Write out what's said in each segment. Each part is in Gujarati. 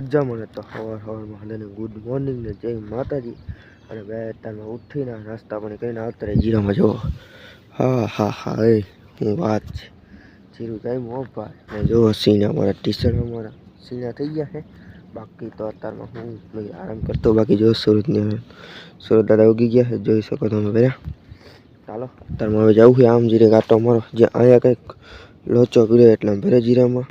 મજામાં મળે તો સવાર સવારમાં બધાને ગુડ મોર્નિંગ ને જય માતાજી. અને બે અત્યારમાં ઉઠીને નાસ્તા પાણી કરીને આવતા જીરામાં, જુઓ. હા હા હા, એ હું વાત છે. જીરું જાય મોભા ને જુઓ, સીણા મારા ટીશર્ટ અમારા. સીના થઈ ગયા છે. બાકી તો અત્યારમાં હું ભાઈ આરામ કરતો, બાકી જો સુરતની સુરત દાદા ઉગી ગયા છે, જોઈ શકો તમે પહેલાં. ચાલો, અત્યારમાં હવે જવું છે, આમ જીરે કાંટો મારો જે અહીંયા કંઈક લોચો પીડ્યો એટલે ભરે જીરામાં.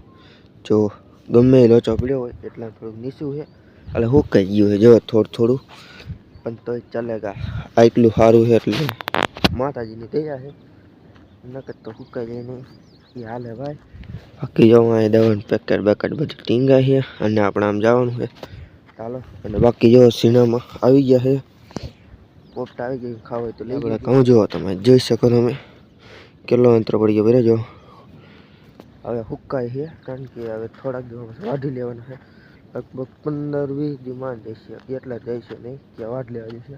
જો ગમે એ લોચો પડ્યો હોય એટલા થોડુંક નીચું છે. એટલે હુકાઈ ગયું છે જો થોડું થોડું. પણ તોય ચાલેગા આ એટલું સારું છે એટલે માતાજીની દયા છે. નકર તો હુકાઈ જાય નહીં. એ હાલે ભાઈ. બાકી જો એ દવાનું પેકેટ બેકેટ બધું ટીંગા છે અને આપણે આમ જવાનું છે. ચાલો અને બાકી જો સીણામાં આવી ગયા છે. પોપટ આવી ગયું ખાવ તો લઈ ગયા કહું જુઓ તમે જોઈ શકો તમે. કેટલો અંતર પડી ગયો બરાબર જો. હવે હુકાય છે, કારણ કે હવે થોડાક દિવસ વાઢી લેવાના છે. લગભગ પંદર વીસ દી જઈશે, એટલા જઈશે નહીં, કે વાઢ લેવા જશે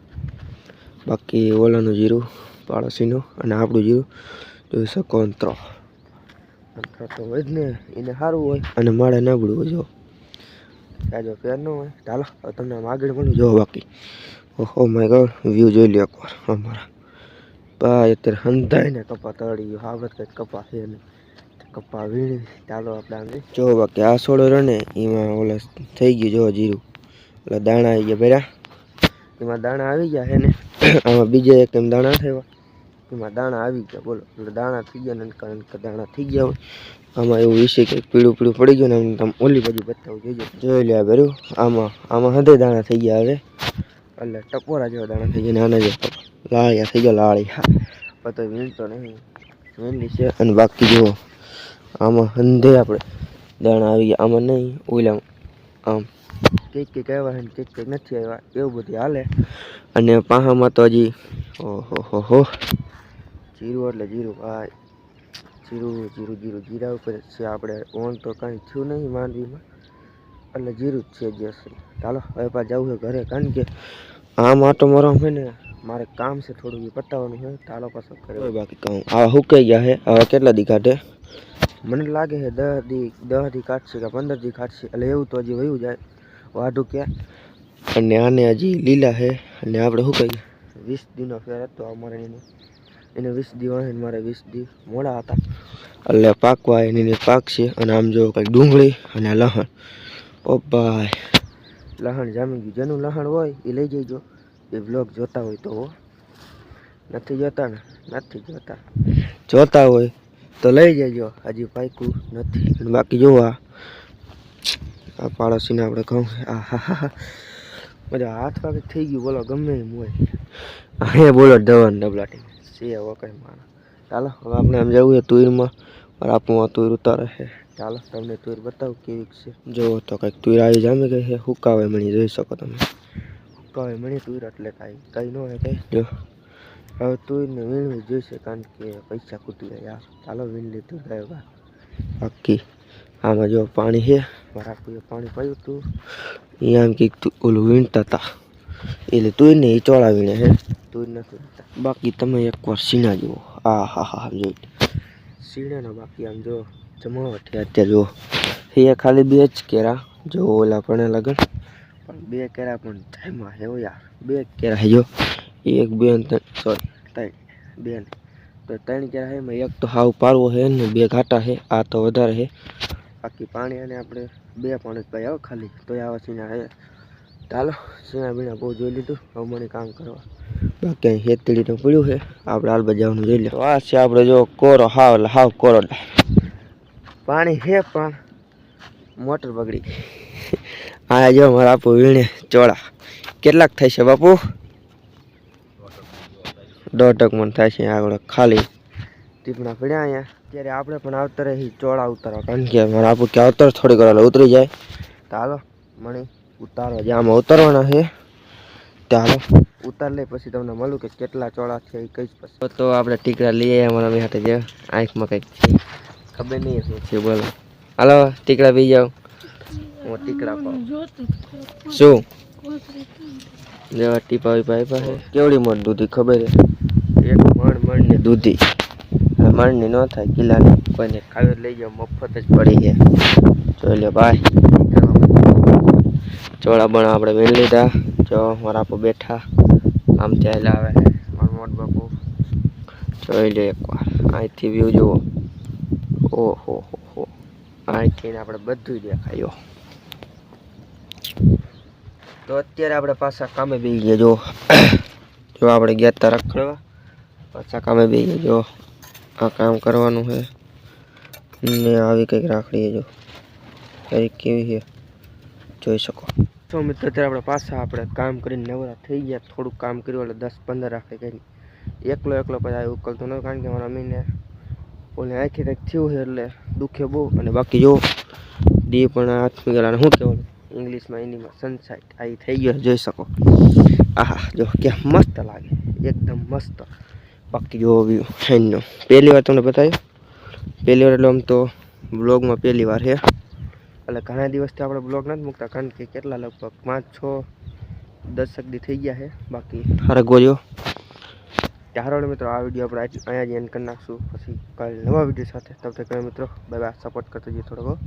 બાકી ઓલાનું જીરું, પાડોશીનું અને આપણું જીરું, જોઈ શકો અંતરો. અંતરો તો હોય જ ને, એને સારું હોય. અને માળે નબળું હોય, જો. જો ફેર ન હોય, ચાલો તમને આગળ પણ જો બાકી. ઓહો માય ગોડ વ્યૂ જોઈ લ્યો એકવાર, અમારા. ભાઈ, અત્યારે હંધાય ને કપા તળી ગયો આવડત કંઈક કપા છે નહીં. કપા વીણી ચાલો આપણે જઈએ. જો બાકી આ સોળો રહ્યો ને, એમાં ઓલા થઈ ગયું, જો જીરું. ઓલા દાણા આવી ગયા ભર્યા. એમાં દાણા આવી ગયા હે ને, આમાં બીજે એક એમ દાણા થયા. એમાં દાણા આવી ગયા, બોલો. એટલે દાણા થઈ ગયા ને, કારણ દાણા થઈ ગયા હોય. આમાં એવું વિશે કંઈક પીળું પીળું પડી ગયું ને તમે ઓલી બાજુ બતાવું જોઈજો જોઈ લે ભર્યું. આમાં આમાં હદે દાણા થઈ ગયા હવે. એટલે ટપોરા જેવા દાણા થઈ ગયા ને, આના જેવા લાળિયા થઈ ગયા, લાળિયા. પણ તો વીણતો નહીં. વીણ છે અને બાકી જુઓ. આમાં હંધે આપણે દાણા આવી ગયા. આમાં નહીં, ઓલા આમ કંઈક કંઈક આવ્યા છે કંઈક કંઈક નથી આવ્યા, એવું બધું હાલે. અને પાહામાં તો હજી ઓહો હો હો. જીરું એટલે જીરું, ભાઈ. જીરું જીરું જીરું, જીરા ઉપર છે આપણે. ઓન તો કાંઈ થયું નહીં માંડવીમાં. એટલે જીરું જ છે જે અસલી ચાલો, હવે પાછા જવું છે ઘરે, કારણ કે આમ આટો મારો છે ને, મારે કામ છે થોડું પતાવવાનું છે. ચાલો પાછો ઘરે. બાકી કામ. આ હુકાઈ ગયા છે. હવે કેટલા દી કાઢે મને લાગે છે દસ દી દસ દી કાઢશે કે પંદર દી કાઢશે, એટલે એવું તો હજી વયું જાય. વાઢું ક્યાં? અને આને હજી લીલા છે, અને આપણે શું કહીએ વીસ દીનો ફેર હતો અમારે એને. એને વીસ દી વાંહે મારે વીસ દી મોડા હતા. એટલે પાકવા એની પાક છે અને આમ જો કંઈક ડુંગળી અને લહણ. ઓ ભાઈ. લહણ જામી ગયું. જેનું લહણ હોય એ લઈ જજો. એ બ્લોગ જોતા હોય તો. નથી જોતા ને? નથી જોતા. જોતા હોય તો લઈ જજો. હજી પાક્યું નથી. બાકી જોવા આ પાડોશીને આપણે કહું આ હા હા બધા હાથ વાગે થઈ ગયું. બોલો, ગમે એમ હોય. હે બોલો ધવન ડબલાટી છે હવે કંઈ મારા ચાલો, હવે આપણે આમ જવું છે તુરમાં આપમાં તુર ઉતારે છે. ચાલો, તમને તુર બતાવું કેવી છે. જોવો તો કંઈક તુર આવી જામી ગઈ છે, હુકાવે મણી જોઈ શકો તમે. હુકાવે મણી તુર એટલે કાંઈ કંઈ ન હોય કંઈ. જો. હવે તુરને વીણવી જોઈશે કારણ કે પૈસા ખૂટી ગયા યાર, ચાલો વીણ લીધું ગયો બા બાકી આમાં જો પાણી છે, મારા કોઈએ પાણી પાયું હતું એ આમ કંઈક તું- ઓલું વીણતા હતા એટલે તુંય ને એ ચોળા વીણે છે. તુંય નથી વીણતા. બાકી તમે એકવાર સીણા જુઓ. આ હા હા હા જોઈ સીણાના બાકી આમ જો જમાવટ છે અત્યારે જુઓ. એ ખાલી બે જ કેરા. જો ઓલા પણ લગન પણ બે કેરા પણ ટાઈમમાં છે હો યાર. બે કેરા છે જો. એક બેન સોરી ત્રણ બેન. તો ત્રણ હે? એમાં એક તો હાવ પારવો છે ને બે ઘાટા છે આ તો વધારે છે બાકી પાણી અને આપણે બે પાણી ભાઈ આવે ખાલી, તો આવા સીના હે. ચાલો સીણા બીણા બહુ જોઈ લીધું, હવે મને કામ કરવા. બાકી અહીં હેતડીનું પડ્યું છે આપણે હાલ બજાવવાનું જોઈ લે આ છે આપણે જો કોરો હાવ, એટલે હાવ કોરો પાણી છે પણ મોટર બગડી. આ જો મારા આપો વીણે ચોળા. કેટલાક થાય છે બાપુ? દોઢક મણ થાય છે આગળ ખાલી. ટીપણા પડ્યા અહીંયા. ત્યારે આપણે પણ આવતા રહી ચોળા ઉતારવા. કારણ કે મારા આપણું કે આવતર થોડી વાર ઉતરી જાય. તો હાલો મણી ઉતારવા જે આમાં ઉતારવાના છે. ચાલો ઉતાર લે પછી તમને મળું કે કેટલા ચોળા છે એ કઈ પછી. તો આપણે ટીકડા લઈ આવ્યા અમારા મેં જે આંખમાં કંઈક છે. ખબર નહીં શું છે બોલો. હાલો ટીકડા પી જાઓ. હું ટીકડા પાઉં. શું? જેવા ટીપા વીપા આપ્યા છે. કેવડી મોટ દૂધી ખબર છે? એક મણ મણની દૂધી. મણની ન થાય કિલ્લાની કોઈને ખાવી લઈ જાઓ, મફત જ પડી છે. જોઈ લો ભાઈ, ચોળા બણા આપણે વીણ લીધા. જો મારા આપો બેઠા. આમ ચાલ્યા આવે મારો મોટ બાપુ. જોઈ લો એકવાર, અહીંથી વ્યૂ જુઓ. ઓહો, હો હો. અહીંથી આપણે બધું દેખાયો તો અત્યારે આપણે પાછા કામે બેસી ગયા, જો. જો આપણે ગયા તા રખડવા. પાછા કામે ગયા જો. આ કામ કરવાનું છે. ને આવી કંઈક રાખડી જો. તારીખ કેવી છે? જોઈ શકો. તો મિત્રો, અત્યારે આપણે પાછા આપણે કામ કરીને નવરા થઈ ગયા. થોડુંક કામ કર્યું એટલે દસ પંદર રાખડી કરી એકલો એકલો પછી ઉકલતો ન કારણ કે મારા અમીને ઓલે આખી કંઈક થયું છે એટલે દુખે બહુ. અને બાકી જો, દી પણ હાથમાં ગયેલા શું કહેવાનું? ઇંગ્લિશમાં, હિન્દીમાં સનસાઇટ આ થઈ ગયો, જોઈ શકો. આહા, જો, ક્યાં મસ્ત લાગે. એકદમ મસ્ત. બાકી જો વ્યૂ પહેલી વાર તમને બતાવ્યું? પહેલી વાર એટલે આમ તો બ્લોગમાં પહેલી વાર છે. એટલે ઘણા દિવસથી આપણે બ્લોગ નથી મૂકતા કારણ કે કેટલા લગભગ પાંચ છ દશક દી થઈ ગયા છે. બાકી હારે ગોજો ત્યારે મિત્રો આ વીડિયો આપણે અહીંયા જ એન્ડ કરી નાખશું. પછી કાલે નવા વીડિયો સાથે. તક મિત્રો બાય બાય સપોર્ટ કરતો જઈએ થોડોક